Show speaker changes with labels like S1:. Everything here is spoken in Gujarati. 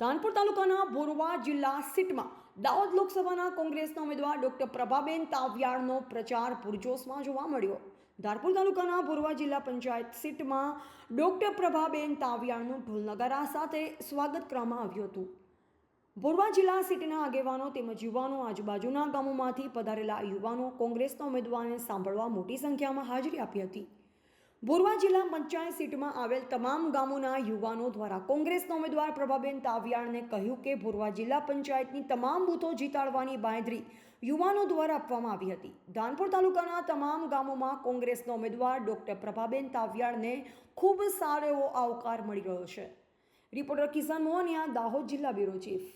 S1: ધાનપુર તાલુકાના બોરવા જિલ્લા સીટમાં દાહોદ લોકસભાના કોંગ્રેસના ઉમેદવાર ડોક્ટર પ્રભાબેન તાવિયાળનો પ્રચાર પૂરજોશમાં જોવા મળ્યો. ધારપુર તાલુકાના બોરવા જિલ્લા પંચાયત સીટમાં ડોક્ટર પ્રભાબેન તાવિયાળનું ઢોલનગારા સાથે સ્વાગત કરવામાં આવ્યું હતું. બોરવા જિલ્લા સીટના આગેવાનો તેમજ યુવાનો આજુબાજુના ગામોમાંથી પધારેલા યુવાનો કોંગ્રેસના ઉમેદવારને સાંભળવા મોટી સંખ્યામાં હાજરી આપી હતી. બોરવા જિલ્લા પંચાયત સીટમાં આવેલ તમામ ગામોના યુવાનો દ્વારા કોંગ્રેસના ઉમેદવાર પ્રભાબેન તાવિયાણને કહ્યું કે બોરવા જિલ્લા પંચાયતની તમામ બૂથો જીતાડવાની બાંયધરી યુવાનો દ્વારા આપવામાં આવી હતી. ધાનપુર તાલુકાના તમામ ગામોમાં કોંગ્રેસના ઉમેદવાર ડોક્ટર પ્રભાબેન તાવિયાળને ખૂબ સારો એવો આવકાર મળી રહ્યો છે. રિપોર્ટર કિસાન મોહનિયા, દાહોદ જિલ્લા બ્યુરો ચીફ.